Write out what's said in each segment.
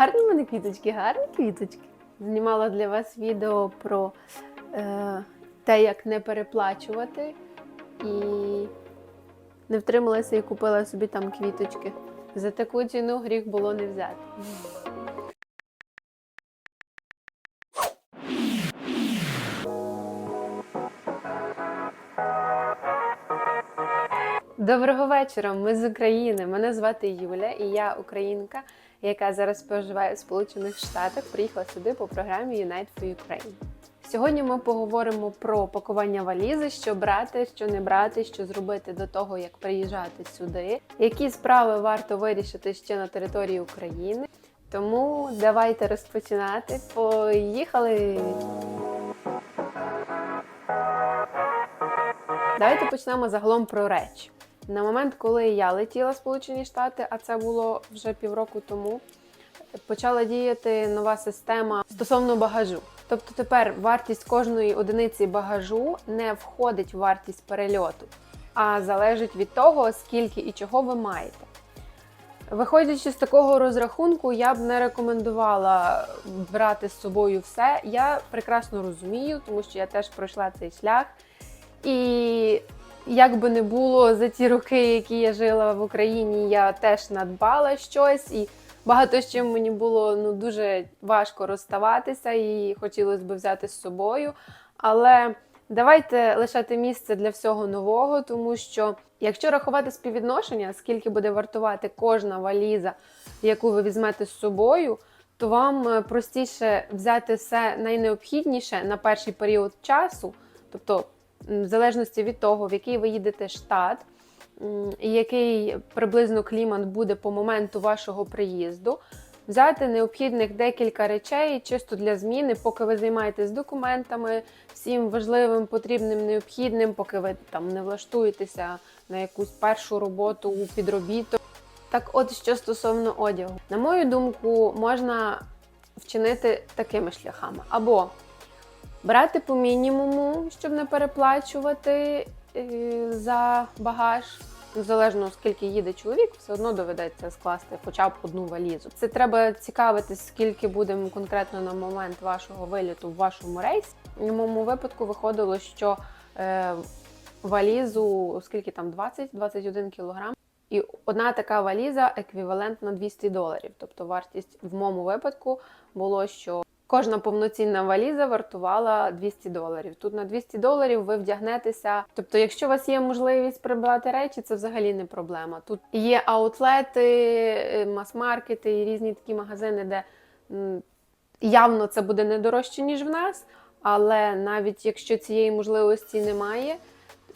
Гарні мене квіточки, гарні квіточки. Знімала для вас відео про е, те, як не переплачувати. І не втрималася і купила собі там квіточки. За таку ціну гріх було не взяти. Доброго вечора, ми з України. Мене звати Юля, і я українка, яка зараз проживає в Сполучених Штатах. Приїхала сюди по програмі Unite for Ukraine. Сьогодні ми поговоримо про пакування валізи, що брати, що не брати, що зробити до того, як приїжджати сюди, які справи варто вирішити ще на території України. Тому давайте розпочинати. Поїхали! Давайте почнемо загалом про речі. На момент, коли я летіла в Сполучені Штати, а це було вже півроку тому, почала діяти нова система стосовно багажу. Тобто тепер вартість кожної одиниці багажу не входить в вартість перельоту, а залежить від того, скільки і чого ви маєте. Виходячи з такого розрахунку, я б не рекомендувала брати з собою все. Я прекрасно розумію, тому що я теж пройшла цей шлях. І як би не було за ті роки, які я жила в Україні, я теж надбала щось, і багато з чим мені було ну дуже важко розставатися, і хотілося б взяти з собою. Але давайте лишати місце для всього нового, тому що якщо рахувати співвідношення, скільки буде вартувати кожна валіза, яку ви візьмете з собою. То вам е, простіше взяти все найнеобхідніше на перший період часу, тобто в залежності від того, в який ви їдете штат, і який приблизно клімат буде по моменту вашого приїзду, взяти необхідних декілька речей чисто для зміни, поки ви займаєтесь документами, всім важливим, потрібним, необхідним, поки ви там не влаштуєтеся на якусь першу роботу у підробіток. Так, от що стосовно одягу, на мою думку, можна вчинити такими шляхами: або брати по мінімуму, щоб не переплачувати е, за багаж. Залежно скільки їде чоловік, все одно доведеться скласти хоча б одну валізу. Це треба цікавитись, скільки буде конкретно на момент вашого виліту в вашому рейсі. В моєму випадку виходило, що е, валізу, скільки там 20-21 кілограм, і одна така валіза еквівалентна 200 доларів. Тобто вартість в моєму випадку було, що кожна повноцінна валіза вартувала 200 доларів. Тут на 200 доларів ви вдягнетеся. Тобто, якщо у вас є можливість прибрати речі, це взагалі не проблема. Тут є аутлети, е, мас-маркети і різні такі магазини, де явно це буде не дорожче, ніж в нас. Але навіть якщо цієї можливості немає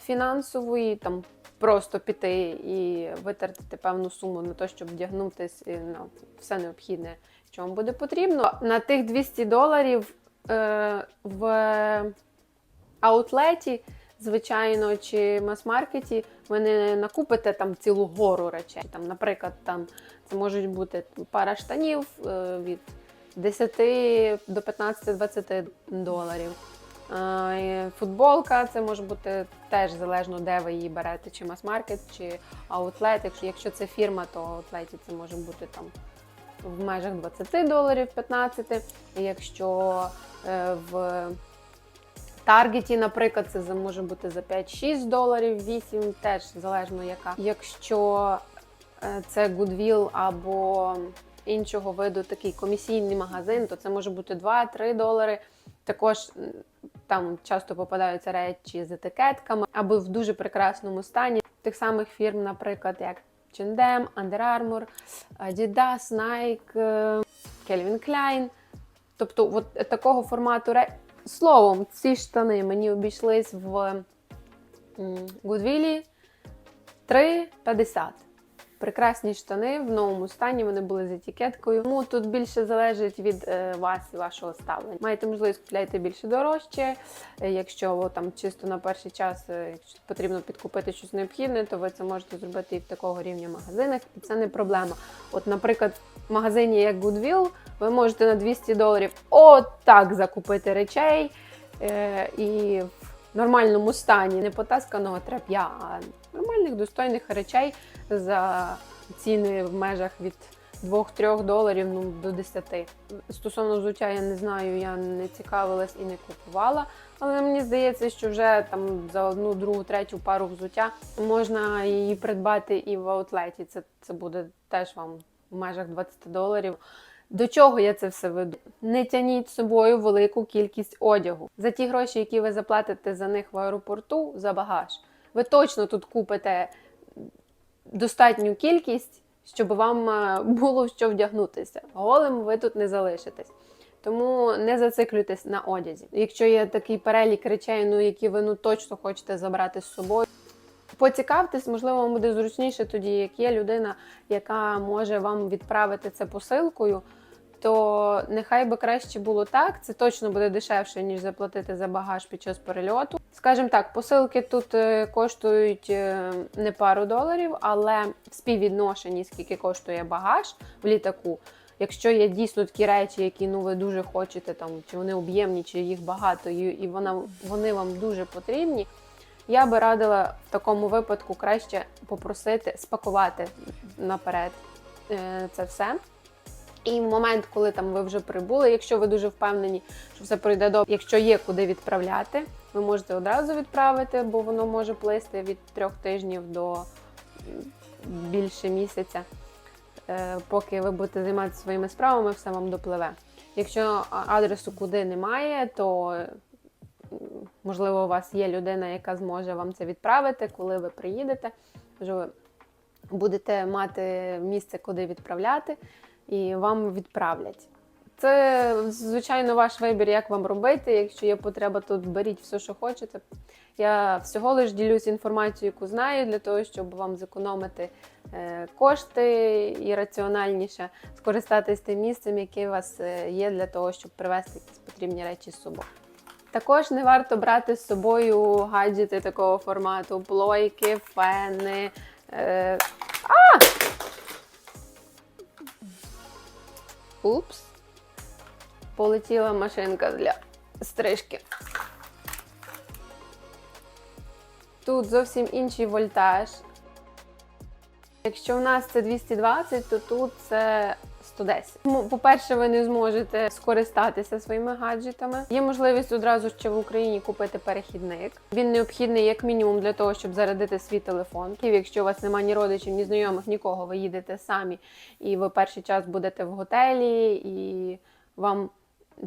фінансової, там просто піти і витратити певну суму на те, щоб вдягнутись і на все необхідне, що вам буде потрібно. На тих 200 доларів е, в аутлеті, звичайно, чи мас-маркеті, ви не накупите там цілу гору речей. Там, наприклад, там це можуть бути пара штанів е, від 10 до 15-20 доларів. Е, Футболка це може бути теж залежно, де ви її берете, чи мас-маркет, чи аутлет. Якщо, це фірма, то в аутлеті це може бути там в межах 20 доларів 15. І Якщо е, в Таргеті, наприклад, це може бути за 5-6 доларів, 8, теж залежно яка. Якщо е, це Goodwill або іншого виду такий комісійний магазин, то це може бути 2-3 долари. Також там часто попадаються речі з етикетками або в дуже прекрасному стані тих самих фірм, наприклад, як H&M, Under Armour, Adidas, Nike, е, Calvin Klein. Тобто, от такого формату ре... Словом, ці штани мені обійшлись в Goodwill 3,50. Прекрасні штани в новому стані, вони були з етикеткою. Тому тут більше залежить від е, вас і вашого ставлення. Маєте можливість купляйте більше дорожче. Е, Якщо там чисто на перший час е, якщо потрібно підкупити щось необхідне, то ви це можете зробити і в такого рівня магазинах, і це не проблема. От, наприклад, в магазині як Goodwill ви можете на 200 доларів отак закупити речей е, і в нормальному стані, не потасканого трап'я, а нормальних достойних речей за ціни в межах від 2-3 доларів ну, до 10. Стосовно взуття, я не знаю, я не цікавилась і не купувала. Але мені здається, що вже там за одну, другу, третю пару взуття можна її придбати і в аутлеті. Це, це буде теж вам в межах 20 доларів. До чого я це все веду? Не тяніть з собою велику кількість одягу. За ті гроші, які ви заплатите за них в аеропорту, за багаж, ви точно тут купите достатню кількість, щоб вам е, було що вдягнутися. Голим ви тут не залишитесь. Тому не зациклюйтесь на одязі. Якщо є такий перелік речей, ну які ви ну точно хочете забрати з собою. Поцікавтесь, можливо, вам буде зручніше тоді, як є людина, яка може вам відправити це посилкою, то нехай би краще було так. Це точно буде дешевше, ніж заплатити за багаж під час перельоту. Скажімо так, посилки тут е, коштують е, не пару доларів, але в співвідношенні, скільки коштує багаж в літаку. Якщо є дійсно такі речі, які ну ви дуже хочете, там чи вони об'ємні, чи їх багато, і, і вона вони вам дуже потрібні. Я би радила в такому випадку краще попросити спакувати наперед е, це все. І в момент, коли там ви вже прибули, якщо ви дуже впевнені, що все пройде добре, якщо є куди відправляти, ви можете одразу відправити, бо воно може плисти від трьох тижнів до більше місяця. Е, Поки ви будете займатися своїми справами, все вам допливе. Якщо адресу куди немає, то можливо у вас є людина, яка зможе вам це відправити, коли ви приїдете. Вже будете мати місце, куди відправляти, і вам відправлять. Це, звичайно, ваш вибір, як вам робити. Якщо є потреба, тут беріть все, що хочете. Я всього лиш ділюсь інформацією, яку знаю, для того, щоб вам зекономити е, кошти і раціональніше скористатись тим місцем, яке у вас е, є для того, щоб привезти якісь потрібні речі з собою. Також не варто брати з собою гаджети такого формату: плойки, фени. Е... А! Упс. Полетіла машинка для стрижки. Тут зовсім інший вольтаж. Якщо в нас це 220, то тут це 110. Тому, По-перше, ви не зможете скористатися своїми гаджетами. Є можливість одразу ще в Україні купити перехідник. Він необхідний як мінімум для того, щоб зарядити свій телефон. І якщо у вас немає ні родичів, ні знайомих, нікого, ви їдете самі, і ви перший час будете в готелі, і вам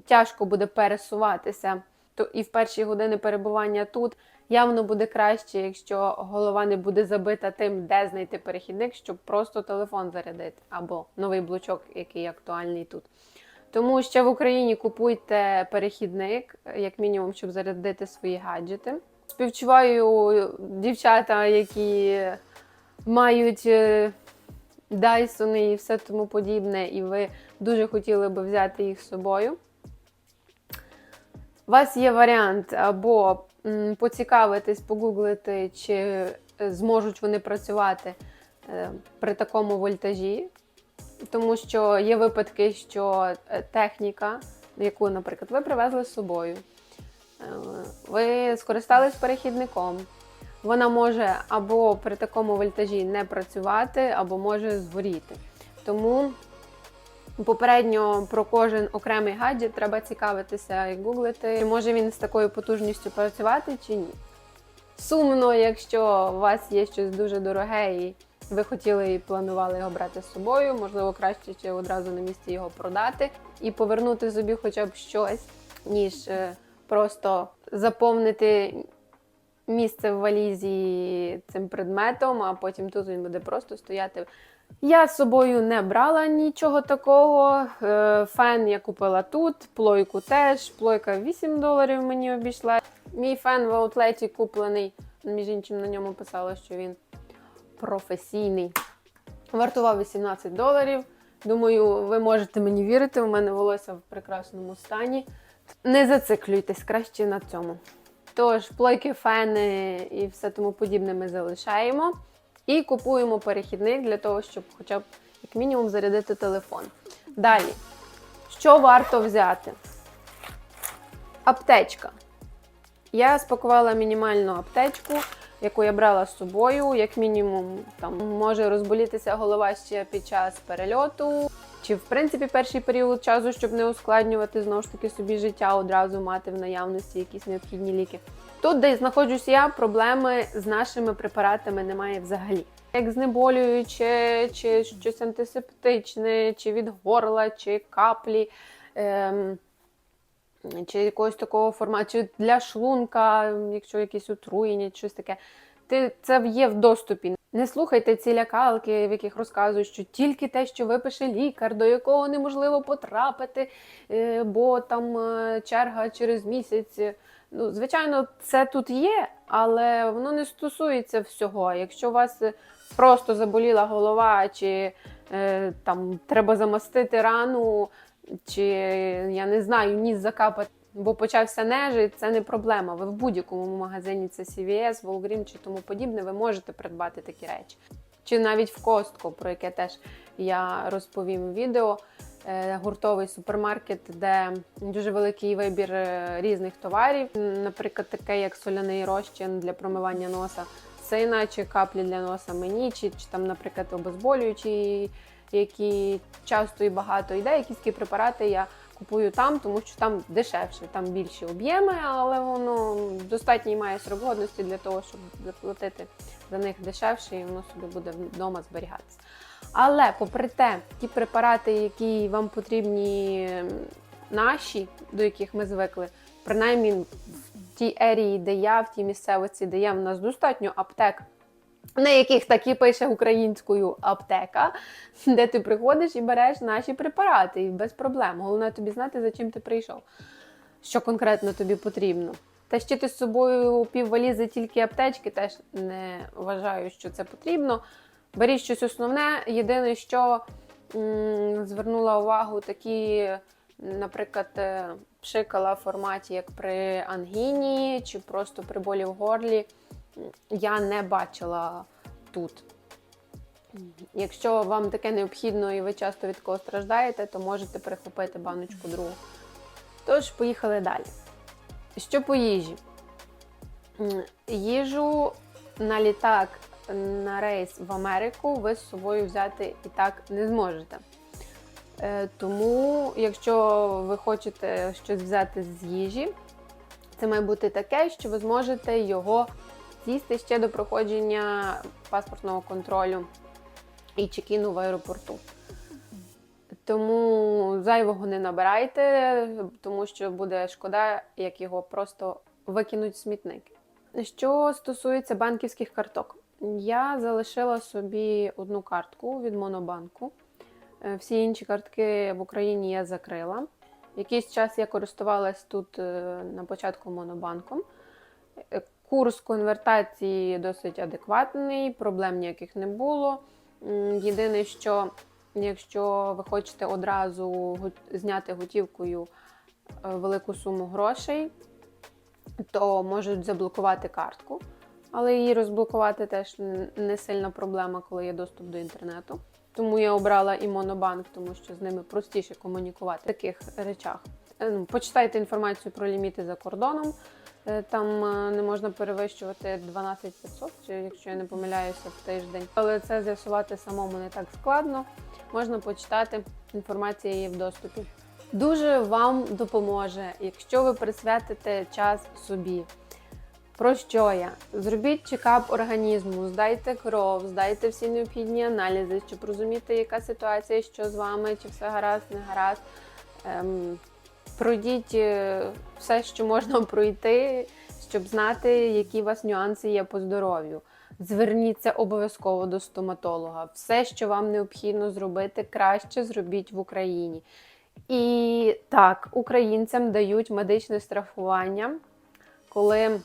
тяжко буде пересуватися. То і в перші години перебування тут явно буде краще, якщо голова не буде забита тим, де знайти перехідник, щоб просто телефон зарядити, або новий блочок, який актуальний тут. Тому ще в Україні купуйте перехідник, як мінімум, щоб зарядити свої гаджети. Співчуваю дівчата, які мають е, Дайсони і все тому подібне, і ви дуже хотіли би взяти їх з собою. У вас є варіант або поцікавитись, погуглити, чи е, зможуть вони працювати е, при такому вольтажі, тому що є випадки, що е, техніка, яку, наприклад, ви привезли з собою, ви скористались перехідником. Вона може або при такому вольтажі не працювати, або може згоріти. Тому Попередньо про кожен окремий гаджет треба цікавитися і гуглити, чи може він з такою потужністю працювати чи ні. Сумно, якщо у вас є щось дуже дороге і ви хотіли і планували його брати з собою, можливо, краще чи одразу на місці його продати і повернути собі хоча б щось, ніж е, просто заповнити місце в валізі цим предметом, а потім тут він буде просто стояти. Я з собою не брала нічого такого. Е, Фен я купила тут, плойку теж. Плойка 8 доларів мені обійшла. Мій фен в аутлеті куплений. Між іншим на ньому писало, що він професійний. Вартував 18 доларів. Думаю, ви можете мені вірити, у мене волосся в прекрасному стані. Не зациклюйтесь краще на цьому. Тож, плойки, фени і все тому подібне ми залишаємо. І купуємо перехідник для того, щоб хоча б як мінімум зарядити телефон. Далі, що варто взяти? Аптечка. Я спакувала мінімальну аптечку. яку я брала з собою, як мінімум, там може розболітися голова ще під час перельоту. Чи в принципі перший період часу, щоб не ускладнювати знову ж таки собі життя, одразу мати в наявності якісь необхідні ліки. Тут, де знаходжусь я, проблеми з нашими препаратами немає взагалі. Як знеболююче, чи щось антисептичне, чи від горла, чи каплі, ем, чи якогось такого формату, чи для шлунка, якщо якісь отруєння, щось таке. Ти це є в доступі. Не слухайте ці лякалки, в яких розказують, що тільки те, що випише лікар, до якого неможливо потрапити, е, бо там е, черга через місяць. Ну, звичайно, це тут є, але воно не стосується всього. Якщо у вас е, просто заболіла голова, чи е, там треба замастити рану, чи я не знаю, ніс закапати, бо почався нежить, це не проблема. Ви в будь-якому магазині це CVS, Walgreens чи тому подібне, ви можете придбати такі речі. Чи навіть в Костко, про яке теж я розповім відео. Е, Гуртовий супермаркет, де дуже великий вибір е, різних товарів, наприклад, таке як соляний розчин для промивання носа сина, чи каплі для носа мені, чи, чи там, наприклад, обезболюючі, які часто і багато йде. Якісь такі препарати я купую там, тому що там дешевше, там більші об'єми, але воно достатньо має срок для того, щоб заплатити за них дешевше, і воно собі буде вдома зберігатися. Але, попри те, ті препарати, які вам потрібні наші, до яких ми звикли, принаймні в тій ерії, де я, в тій місцевості, де я, в нас достатньо аптек, на яких так і пише українською аптека, де ти приходиш і береш наші препарати і без проблем. Головне тобі знати, за чим ти прийшов, що конкретно тобі потрібно. Тащити з собою піввалізи тільки аптечки, теж не вважаю, що це потрібно. Беріть щось основне. Єдине, що м, звернула увагу, такі, наприклад, е, пшикала в форматі, як при ангіні чи просто при болі в горлі, я не бачила тут. Якщо вам таке необхідно і ви часто від такого страждаєте, то можете прихопити баночку другу. Тож, поїхали далі. Що по їжі? Їжу на літак на рейс в Америку ви з собою взяти і так не зможете. Е, Тому, якщо ви хочете щось взяти з їжі, це має бути таке, що ви зможете його з'їсти ще до проходження паспортного контролю і чекіну в аеропорту. Тому зайвого не набирайте, тому що буде шкода, як його просто викинуть в смітник. Що стосується банківських карток, я залишила собі одну картку від Монобанку. Е, Всі інші картки в Україні я закрила. Якийсь час я користувалась тут е, на початку монобанком. Е, Курс конвертації досить адекватний, проблем ніяких не було. Єдине, що якщо ви хочете одразу зняти готівкою велику суму грошей, то можуть заблокувати картку. Але її розблокувати теж не сильна проблема, коли є доступ до інтернету. Тому я обрала і Монобанк, тому що з ними простіше комунікувати в таких речах. Е, ну, Почитайте інформацію про ліміти за кордоном. Е, Там е, не можна перевищувати 12 500, якщо я не помиляюся, в тиждень. Але це з'ясувати самому не так складно. Можна почитати, інформація є в доступі. Дуже вам допоможе, якщо ви присвятите час собі. Про що я? Зробіть чекап організму, здайте кров, здайте всі необхідні аналізи, щоб розуміти, яка ситуація, що з вами, чи все гаразд, не гаразд. Ем, пройдіть е, все, що можна пройти, щоб знати, які у вас нюанси є по здоров'ю. Зверніться обов'язково до стоматолога. Все, що вам необхідно зробити, краще зробіть в Україні. І так, українцям дають медичне страхування, коли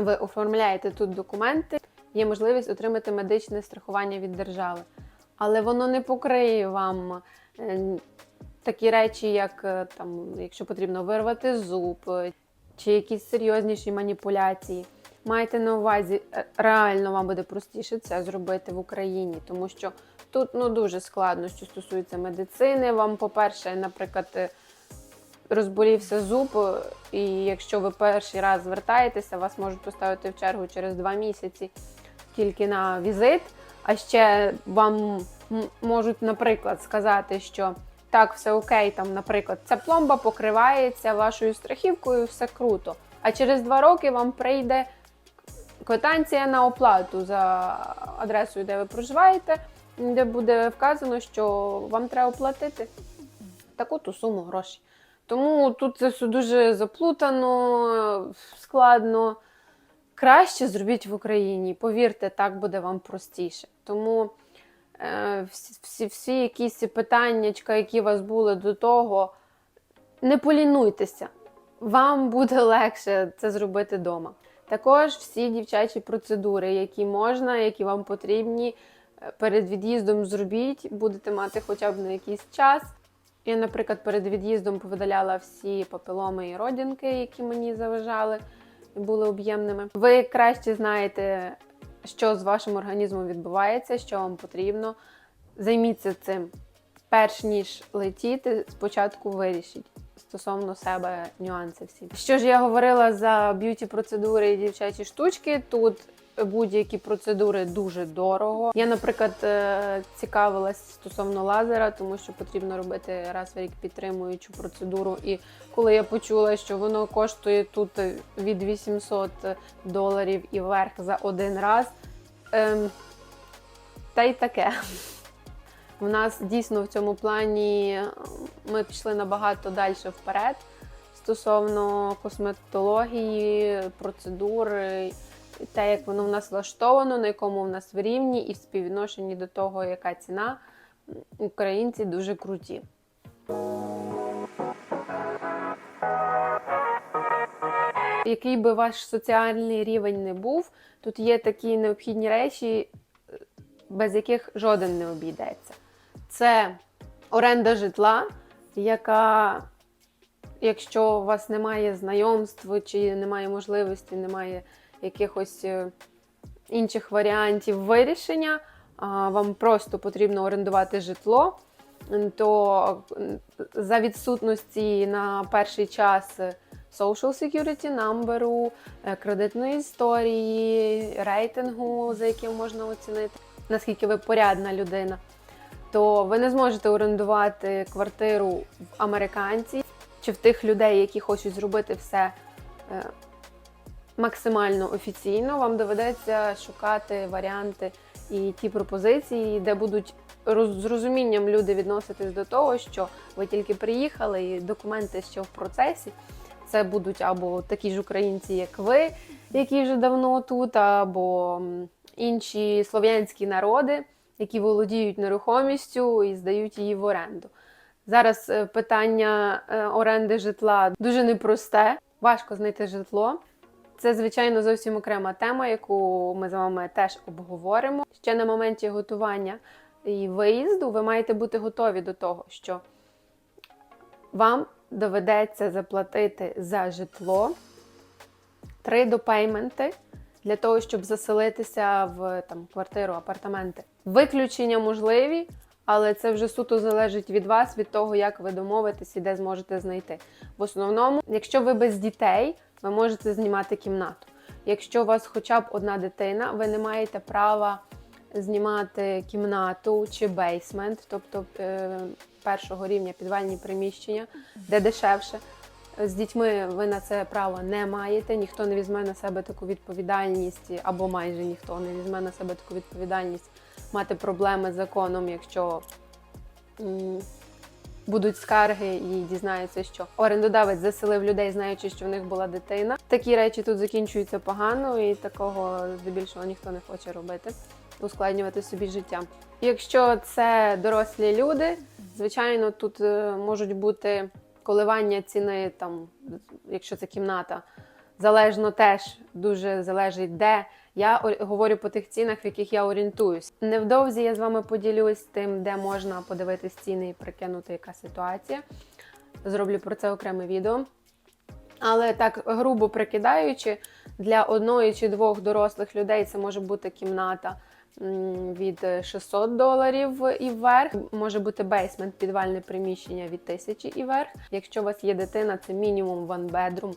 ви оформляєте тут документи, є можливість отримати медичне страхування від держави. Але воно не покриє вам е, такі речі, як е, там, якщо потрібно вирвати зуб, е, чи якісь серйозніші маніпуляції. Майте на увазі, реально вам буде простіше це зробити в Україні, тому що тут ну дуже складно, що стосується медицини. Вам, по-перше, наприклад, розболівся зуб, е, і якщо ви перший раз звертаєтеся, вас можуть поставити в чергу через два місяці тільки на візит. А ще вам можуть, наприклад, сказати, що так, все окей, там, наприклад, ця пломба покривається вашою страхівкою, все круто. А через два роки вам прийде квитанція на оплату за адресою, де ви проживаєте, де буде вказано, що вам треба оплатити таку ту суму грошей. Тому тут це все дуже заплутано, складно. Краще зробіть в Україні. Повірте, так буде вам простіше. Тому е, всі, всі, якісь питання, які у вас були до того, не полінуйтеся. Вам буде легше це зробити вдома. Також всі дівчачі процедури, які можна, які вам потрібні, е, перед від'їздом зробіть, будете мати хоча б на якийсь час. Я, наприклад, перед від'їздом повидаляла всі папіломи і родинки, які мені заважали і були об'ємними. Ви краще знаєте, що з вашим організмом відбувається, що вам потрібно. Займіться цим. Перш ніж летіти, спочатку вирішіть стосовно себе нюанси всі. Що ж я говорила за б'юті процедури і дівчачі штучки? Тут будь-які процедури дуже дорого. Я, наприклад, е, цікавилась стосовно лазера, тому що потрібно робити раз в рік підтримуючу процедуру. І коли я почула, що воно коштує тут від 800 доларів і вверх за один раз, ем, та й таке. У нас дійсно в цьому плані ми пішли набагато далі вперед стосовно косметології, процедур, і те, як воно в нас влаштовано, на якому в нас в рівні, і в співвідношенні до того, яка ціна, українці дуже круті. Який би ваш соціальний рівень не був, тут є такі необхідні речі, без яких жоден не обійдеться. Це оренда житла, яка, якщо у вас немає знайомств, чи немає можливості, немає якихось е, інших варіантів вирішення, вам просто потрібно орендувати житло, то за відсутності на перший час social security number, е, кредитної історії, рейтингу, за яким можна оцінити, наскільки ви порядна людина, то ви не зможете орендувати квартиру в американців чи в тих людей, які хочуть зробити все е, максимально офіційно. Вам доведеться шукати варіанти і ті пропозиції, де будуть з розумінням люди відноситись до того, що ви тільки приїхали, і документи ще в процесі. Це будуть або такі ж українці, як ви, які вже давно тут, або інші слов'янські народи, які володіють нерухомістю і здають її в оренду. Зараз е, питання е, оренди житла дуже непросте, важко знайти житло. Це, звичайно, зовсім окрема тема, яку ми з вами теж обговоримо. Ще на моменті готування і виїзду ви маєте бути готові до того, що вам доведеться заплатити за житло три допейменти для того, щоб заселитися в там, квартиру, апартаменти. Виключення можливі, але це вже суто залежить від вас, від того, як ви домовитесь і де зможете знайти. В основному, якщо ви без дітей, ви можете знімати кімнату. Якщо у вас хоча б одна дитина, ви не маєте права знімати кімнату чи бейсмент, тобто е, першого рівня підвальні приміщення, де дешевше. З дітьми ви на це право не маєте, ніхто не візьме на себе таку відповідальність, або майже ніхто не візьме на себе таку відповідальність мати проблеми з законом, якщо будуть скарги і дізнаються, що орендодавець заселив людей, знаючи, що в них була дитина. Такі речі тут закінчуються погано, і такого здебільшого ніхто не хоче робити, ускладнювати собі життя. Якщо це дорослі люди, звичайно, тут е, можуть бути коливання ціни, там, якщо це кімната, залежно теж дуже залежить де. Я говорю по тих цінах, в яких я орієнтуюсь. Невдовзі я з вами поділюсь тим, де можна подивитись ціни і прикинути, яка ситуація. Зроблю про це окреме відео. Але так, грубо прикидаючи, для одної чи двох дорослих людей це може бути кімната від 600 доларів і вверх. Може бути бейсмент, підвальне приміщення від 1000 і вверх. Якщо у вас є дитина, це мінімум one bedroom.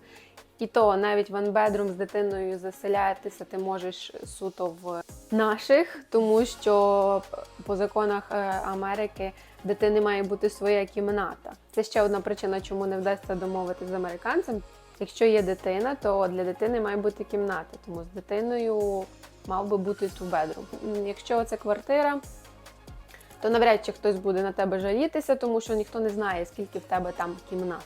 І то навіть bedroom з дитиною заселятися ти можеш суто в наших, тому що по законах е, Америки дитини має бути своя кімната. Це ще одна причина, чому не вдасться домовитися з американцем. Якщо є дитина, то для дитини має бути кімната, тому з дитиною мав би бути bedroom. Якщо це квартира, то навряд чи хтось буде на тебе жалітися, тому що ніхто не знає, скільки в тебе там кімнат.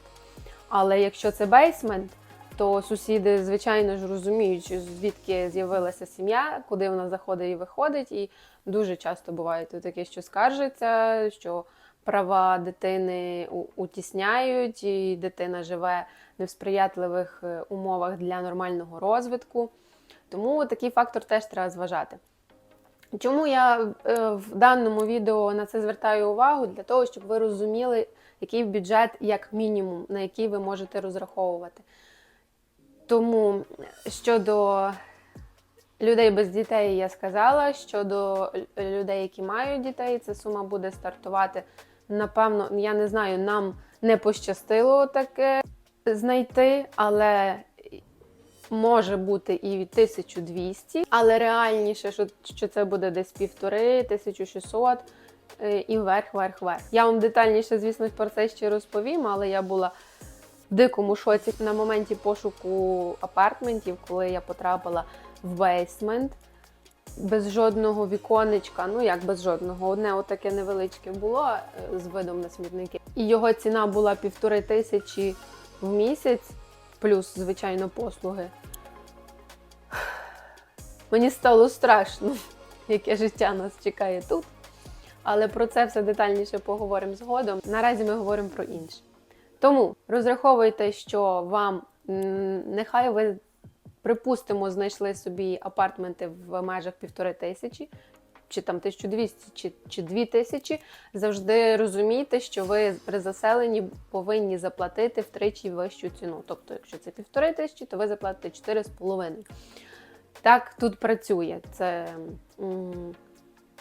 Але якщо це бейсмент, то сусіди, звичайно ж, розуміють, звідки з'явилася сім'я, куди вона заходить і виходить. І дуже часто буває таке, що скаржиться, що права дитини утісняють, і дитина живе в несприятливих е, умовах для нормального розвитку. Тому такий фактор теж треба зважати. Чому я е, в даному відео на це звертаю увагу? Для того, щоб ви розуміли, який бюджет, як мінімум, на який ви можете розраховувати. Тому щодо людей без дітей, я сказала, щодо людей, які мають дітей, ця сума буде стартувати. Напевно, я не знаю, нам не пощастило таке знайти, але може бути і від 1200, але реальніше, що, це буде десь півтори, 1600 е, і вверх, вверх, вверх. Я вам детальніше, звісно, про це ще розповім, але я була дикому шоці на моменті пошуку апартментів, коли я потрапила в бейсмент. Без жодного віконечка, ну як без жодного, одне отаке невеличке було е, з видом на смітники. І його ціна була півтори тисячі в місяць, плюс, звичайно, послуги. Мені стало страшно, яке життя нас чекає тут. Але про це все детальніше поговоримо згодом. Наразі ми говоримо про інше. Тому розраховуйте, що вам нехай ви, припустимо, знайшли собі апартменти в межах півтори тисячі, чи там 1200, чи, чи 2000, завжди розумійте, що ви при заселенні повинні заплатити втричі вищу ціну. Тобто, якщо це півтори тисячі, то ви заплатите 4,5. Так тут працює. Це м,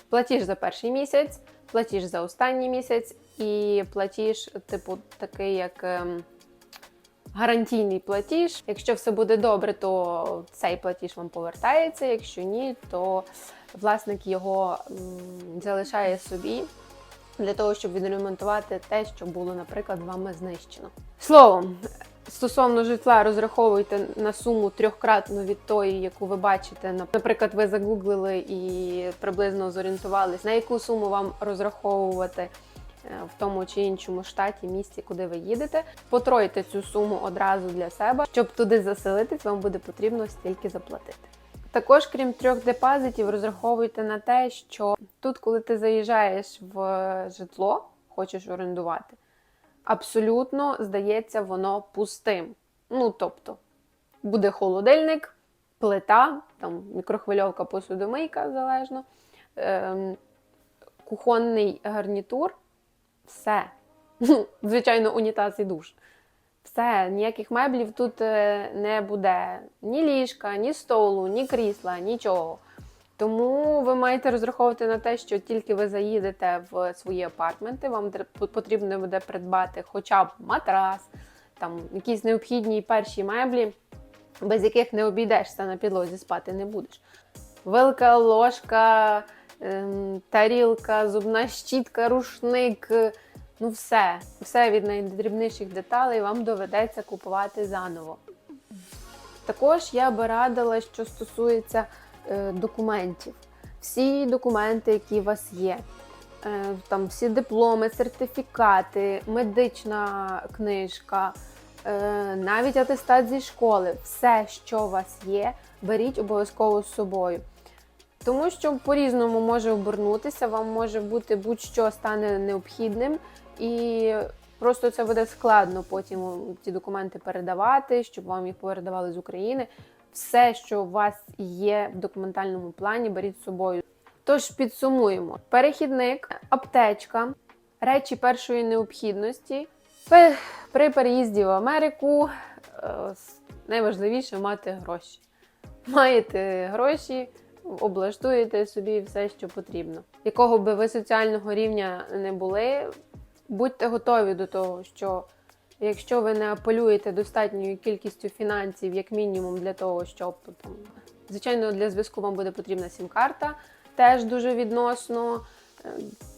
платіж за перший місяць, платіж за останній місяць і платіж, типу, такий, як ем, гарантійний платіж. Якщо все буде добре, то цей платіж вам повертається. Якщо ні, то власник його залишає собі для того, щоб відремонтувати те, що було, наприклад, вами знищено. Словом, стосовно житла, розраховуйте на суму трьохкратну від тої, яку ви бачите. Наприклад, ви загуглили і приблизно зорієнтувались, на яку суму вам розраховувати. Е, В тому чи іншому штаті, місті, куди ви їдете, потройте цю суму одразу для себе. Щоб туди заселитись, вам буде потрібно стільки заплатити. Також, крім трьох депозитів, розраховуйте на те, що тут, коли ти заїжджаєш в житло, хочеш орендувати, абсолютно здається воно пустим. Ну, тобто, буде холодильник, плита, там мікрохвильовка, посудомийка, залежно, ем, кухонний гарнітур, все. Звичайно, унітаз і душ. Все, ніяких меблів тут е, не буде ні ліжка, ні столу, ні крісла, нічого. Тому ви маєте розраховувати на те, що тільки ви заїдете в свої апартменти, вам потрібно буде придбати хоча б матрас, там якісь необхідні перші меблі, без яких не обійдешся на підлозі спати не будеш. Вилка, ложка, тарілка, зубна щітка, рушник. е, Ну, все, все від найдрібніших деталей вам доведеться купувати заново. Також я би радила, що стосується е, документів. Всі документи, які у вас є, е, там всі дипломи, сертифікати, медична книжка, навіть атестат зі школи, все, що у вас є, беріть обов'язково з собою. Тому що по-різному може обернутися, вам може бути будь-що стане необхідним, і просто це буде складно потім ці документи передавати, щоб вам їх передавали з України. Все, що у вас є в документальному плані, беріть з собою. Тож підсумуємо: перехідник, аптечка, речі першої необхідності. При переїзді в Америку е, найважливіше мати гроші. Маєте гроші, облаштуєте собі все, що потрібно. Якого би ви соціального рівня не були, будьте готові до того, що якщо ви не апелюєте достатньою кількістю фінансів, як мінімум, для того, щоб там, звичайно, для зв'язку вам буде потрібна сім-карта, теж дуже відносно. Е,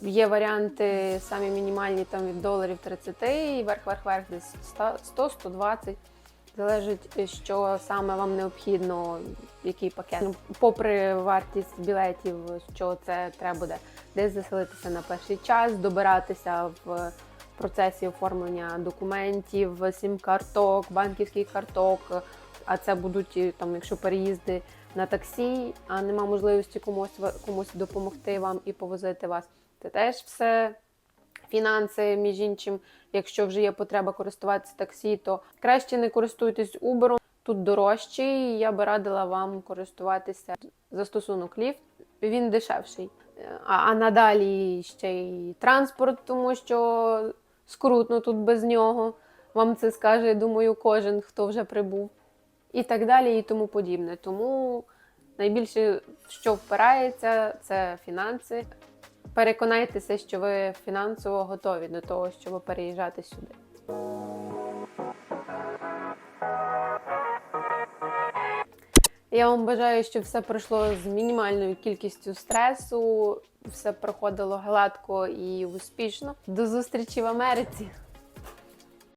Є варіанти самі мінімальні там від доларів 30 і верх-верх-верх десь 100-120. Залежить, що саме вам необхідно, який пакет. Ну, Попри вартість білетів, що це треба буде десь заселитися на перший час, добиратися в процесі оформлення документів, сім-карток, банківських карток. А це будуть там, якщо переїзди на таксі, а нема можливості комусь комусь допомогти вам і повозити вас. Це теж все фінанси, між іншим. Якщо вже є потреба користуватися таксі, то краще не користуйтесь Uber. Тут дорожче, і я би радила вам користуватися застосунок Lyft. Він дешевший. А, а надалі ще й транспорт, тому що скрутно тут без нього. Вам це скаже, думаю, кожен, хто вже прибув. І так далі, і тому подібне. Тому найбільше, що впирається, це фінанси. Переконайтеся, що ви фінансово готові до того, щоб переїжджати сюди. Я вам бажаю, щоб все пройшло з мінімальною кількістю стресу, все проходило гладко і успішно. До зустрічі в Америці!